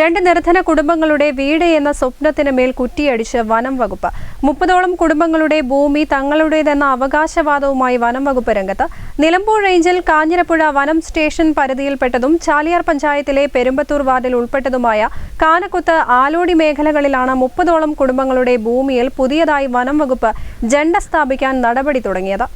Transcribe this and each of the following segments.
രണ്ട് നിർധന കുടുംബങ്ങളുടെ വീട് എന്ന സ്വപ്നത്തിന് മേൽ കുറ്റിയടിച്ച് വനം വകുപ്പ്. മുപ്പതോളം കുടുംബങ്ങളുടെ ഭൂമി തങ്ങളുടേതെന്ന അവകാശവാദവുമായി വനം വകുപ്പ് രംഗത്ത്. നിലമ്പൂർ റേഞ്ചിൽ കാഞ്ഞിരപ്പുഴ വനം സ്റ്റേഷൻ പരിധിയിൽപ്പെട്ടതും ചാലിയാർ പഞ്ചായത്തിലെ പെരുമ്പത്തൂർ വാർഡിൽ ഉൾപ്പെട്ടതുമായ കാനക്കുത്ത് ആലോടി മേഖലകളിലാണ് മുപ്പതോളം കുടുംബങ്ങളുടെ ഭൂമിയിൽ പുതിയതായി വനം വകുപ്പ് ജണ്ട സ്ഥാപിക്കാൻ നടപടി തുടങ്ങിയത്.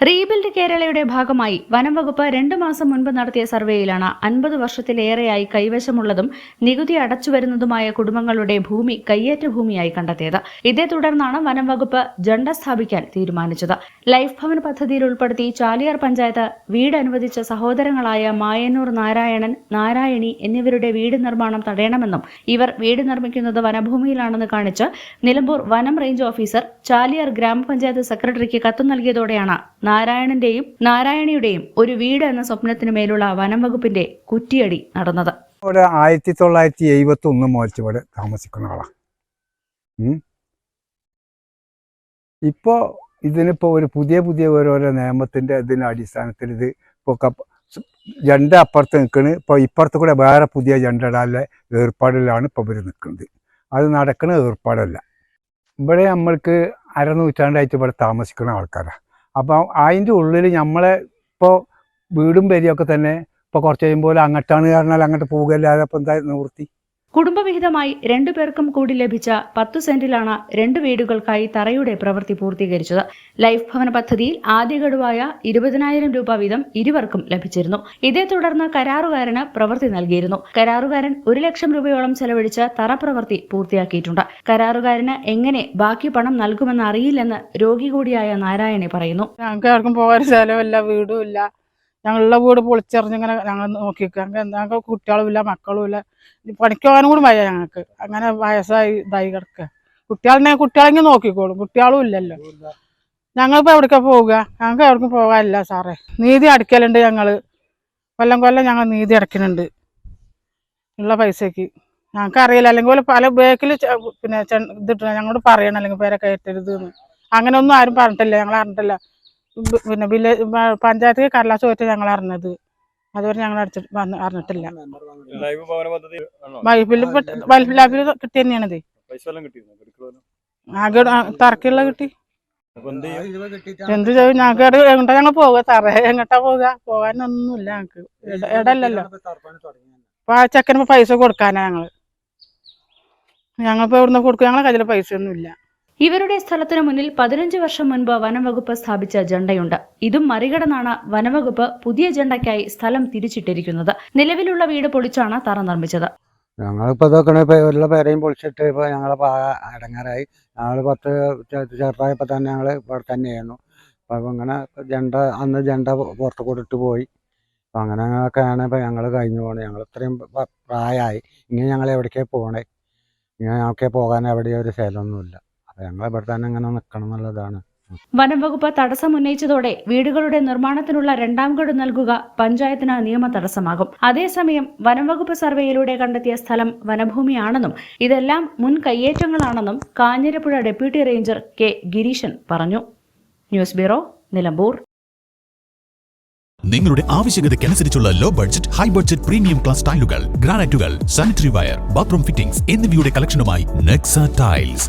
റീബിൽഡ് കേരളയുടെ ഭാഗമായി വനം വകുപ്പ് രണ്ടു മാസം മുൻപ് നടത്തിയ സർവേയിലാണ് അൻപത് വർഷത്തിലേറെയായി കൈവശമുള്ളതും നികുതി അടച്ചുവരുന്നതുമായ കുടുംബങ്ങളുടെ ഭൂമി കയ്യേറ്റ ഭൂമിയായി കണ്ടെത്തിയത്. ഇതേ തുടർന്നാണ് വനം വകുപ്പ് ജണ്ട സ്ഥാപിക്കാൻ തീരുമാനിച്ചത്. ലൈഫ് ഭവൻ പദ്ധതിയിൽ ഉൾപ്പെടുത്തി ചാലിയാർ പഞ്ചായത്ത് വീട് അനുവദിച്ച സഹോദരങ്ങളായ മായന്നൂർ നാരായണൻ നാരായണി എന്നിവരുടെ വീട് നിർമ്മാണം തടയണമെന്നും ഇവർ വീട് നിർമ്മിക്കുന്നത് വനഭൂമിയിലാണെന്ന് കാണിച്ച് നിലമ്പൂർ വനം റേഞ്ച് ഓഫീസർ ചാലിയാർ ഗ്രാമപഞ്ചായത്ത് സെക്രട്ടറിക്ക് കത്ത് നൽകിയതോടെയാണ് നാരായണന്റെയും നാരായണിയുടെയും ഒരു വീട് എന്ന സ്വപ്നത്തിനു മേലുള്ള വനം വകുപ്പിന്റെ കുറ്റിയടി നടന്നത്. ഒരു ആയിരത്തി തൊള്ളായിരത്തി എഴുപത്തി ഒന്ന് മുതൽ താമസിക്കുന്ന ആളാണ് ഇപ്പോ ഇതിനിപ്പോ ഒരു പുതിയ പുതിയ ഓരോരോ നിയമത്തിന്റെ ഇതിന്റെ അടിസ്ഥാനത്തിൽ ഇത് കപ്പ ജണ്ട അപ്പുറത്ത് നിൽക്കണ് ഇപ്പോൾ ഇപ്പുറത്ത് കൂടെ വേറെ പുതിയ ജണ്ട ഇടാനുള്ള ഏർപ്പാടിലാണ് ഇപ്പോൾ ഇവർ നിൽക്കുന്നത് അത് നടക്കുന്ന ഏർപ്പാടല്ല. ഇവിടെ നമ്മൾക്ക് അരനൂറ്റാണ്ടായിട്ട് ഇവിടെ താമസിക്കുന്ന ആൾക്കാരാണ് അപ്പോൾ അതിന്റെ ഉള്ളിൽ നമ്മളെ ഇപ്പോൾ വീടും പേരിയൊക്കെ തന്നെ ഇപ്പോൾ കുറച്ച് കഴിയുമ്പോൾ അങ്ങോട്ടാണ് കാരണം അങ്ങോട്ട് പോകുകയല്ലാതെ അപ്പം എന്താ നിവൃത്തി? കുടുംബവിഹിതമായി രണ്ടു പേർക്കും കൂടി ലഭിച്ച പത്തു സെന്റിലാണ് രണ്ട് വീടുകൾക്കായി തറയുടെ പ്രവൃത്തി പൂർത്തീകരിച്ചത്. ലൈഫ് ഭവന പദ്ധതിയിൽ ആദ്യ ഗഡുവായ ഇരുപതിനായിരം രൂപ വീതം ഇരുവർക്കും ലഭിച്ചിരുന്നു. ഇതേ തുടർന്ന് കരാറുകാരന് പ്രവൃത്തി നൽകിയിരുന്നു. കരാറുകാരൻ ഒരു ലക്ഷം രൂപയോളം ചെലവഴിച്ച് തറ പ്രവൃത്തി പൂർത്തിയാക്കിയിട്ടുണ്ട്. കരാറുകാരന് എങ്ങനെ ബാക്കി പണം നൽകുമെന്ന് അറിയില്ലെന്ന് രോഗി കൂടിയായ നാരായണെ പറയുന്നു. ഞങ്ങൾക്ക് ആർക്കും പോകാൻ സ്ഥലമില്ല വീടും ഇല്ല. ഞങ്ങളുടെ വീട് പൊളിച്ചെറിഞ്ഞിങ്ങനെ ഞങ്ങൾ നോക്കി ഞങ്ങൾക്ക് കുട്ടികളും ഇല്ല മക്കളും ഇല്ല പണിക്ക് പോകാനും കൂടി വയ്യ ഞങ്ങൾക്ക് അങ്ങനെ വയസ്സായി ഇതായി കിടക്കുക കുട്ടികളെ കുട്ടികളെങ്കിൽ നോക്കിക്കോളും. കുട്ടികളും ഇല്ലല്ലോ. ഞങ്ങളിപ്പോൾ എവിടേക്കാ പോവുക? ഞങ്ങൾക്ക് എവിടേക്കും പോകാനില്ല സാറേ. നീതി അടയ്ക്കലുണ്ട് ഞങ്ങൾ കൊല്ലം കൊല്ലം ഞങ്ങൾ നീതി അടയ്ക്കുന്നുണ്ട് ഉള്ള പൈസക്ക്. ഞങ്ങൾക്ക് അറിയില്ല. അല്ലെങ്കിൽ പല ബേക്കിൽ പിന്നെ ഇതിട്ട് ഞങ്ങളോട് പറയണം. അല്ലെങ്കിൽ പേരെ കയറ്റരുത് എന്ന്. അങ്ങനെ ഒന്നും ആരും പറഞ്ഞിട്ടില്ല. ഞങ്ങൾ അറിഞ്ഞിട്ടില്ല. പിന്നെ വില്ലേജ് പഞ്ചായത്തിൽ കടലാസ് പോയിട്ട് ഞങ്ങൾ അറിഞ്ഞത്. അതുവരെ ഞങ്ങൾ അടിച്ചിട്ട് വന്ന് അറിഞ്ഞിട്ടില്ല. വൈഫിൽ വൈഫ് ലാബിൽ കിട്ടി തന്നെയാണിത് ആകെ തറക്കുള്ള കിട്ടി. എന്ത് ചെയ്യും? എന്ത് ചെയ്യും? ഞങ്ങൾക്ക് എങ്ങോട്ടാ ഞങ്ങൾ പോവുക? തറ എങ്ങോട്ടാ പോവുക? പോകാനൊന്നുമില്ല ഞങ്ങക്ക്. ഇട- ഇടല്ലല്ലോ അപ്പൊ ആ ചെക്കന് പൈസ കൊടുക്കാനാ ഞങ്ങൾ. ഞങ്ങളിപ്പോ ഇവിടുന്ന് കൊടുക്കും? ഞങ്ങളെ കയ്യിൽ പൈസ ഒന്നും ഇല്ല ഇവരുടെ സ്ഥലത്തിനു മുന്നിൽ പതിനഞ്ച് വർഷം മുൻപ് വനംവകുപ്പ് സ്ഥാപിച്ച ജണ്ടയുണ്ട്. ഇതും മറികടന്നാണ് വനംവകുപ്പ് പുതിയ ജണ്ടയ്ക്കായി സ്ഥലം തിരിച്ചിട്ടിരിക്കുന്നത്. നിലവിലുള്ള വീട് പൊളിച്ചാണ് തറ നിർമ്മിച്ചത്. ഞങ്ങളിപ്പോൾ ഇതൊക്കെ പേരെയും പൊളിച്ചിട്ട് ഇപ്പൊ ഞങ്ങൾ അടങ്ങാറായി. ഞങ്ങൾ പത്ത് ചെറുതായപ്പോൾ തന്നെ ഞങ്ങൾ ഇവിടെ തന്നെയായിരുന്നു. അപ്പോൾ അങ്ങനെ ജണ്ട അന്ന് ജണ്ട പുറത്ത് കൂടിട്ട് പോയി. അങ്ങനെ അങ്ങനെയൊക്കെയാണ് ഇപ്പോൾ ഞങ്ങൾ കഴിഞ്ഞു പോകണത് ഞങ്ങൾ ഇത്രയും പ്രായമായി ഇനി ഞങ്ങൾ എവിടേക്കാണ് പോകണേ ഇനി ഞങ്ങൾക്ക് പോകാൻ എവിടെയും ഒരു സ്ഥലമൊന്നുമില്ല. ഞങ്ങൾ ഇവിടെ തന്നെ ഇങ്ങനെ നിൽക്കണം എന്നുള്ളതാണ്. വനംവകുപ്പ് തടസ്സം ഉന്നയിച്ചതോടെ വീടുകളുടെ നിർമ്മാണത്തിനുള്ള രണ്ടാം ഗഡു നൽകുക പഞ്ചായത്തിന് നിയമ തടസ്സമാകും. അതേസമയം വനംവകുപ്പ് സർവേയിലൂടെ കണ്ടെത്തിയ സ്ഥലം വനഭൂമിയാണെന്നും ഇതെല്ലാം മുൻ കയ്യേറ്റങ്ങളാണെന്നും Kanjirappuzha deputy ranger K Girishan പറഞ്ഞു. News bureau Nilambur. നിങ്ങളുടെ ആവശ്യകതയ്ക്കനുസരിച്ചുള്ള low budget high budget premium class ടൈലുകൾ ഗ്രാനൈറ്റുകൾ സാനിറ്ററി വയർ ബാത്റൂം ഫിറ്റിംഗ്സ് എന്നിവയുടെ കളക്ഷനുമായി Nexa tiles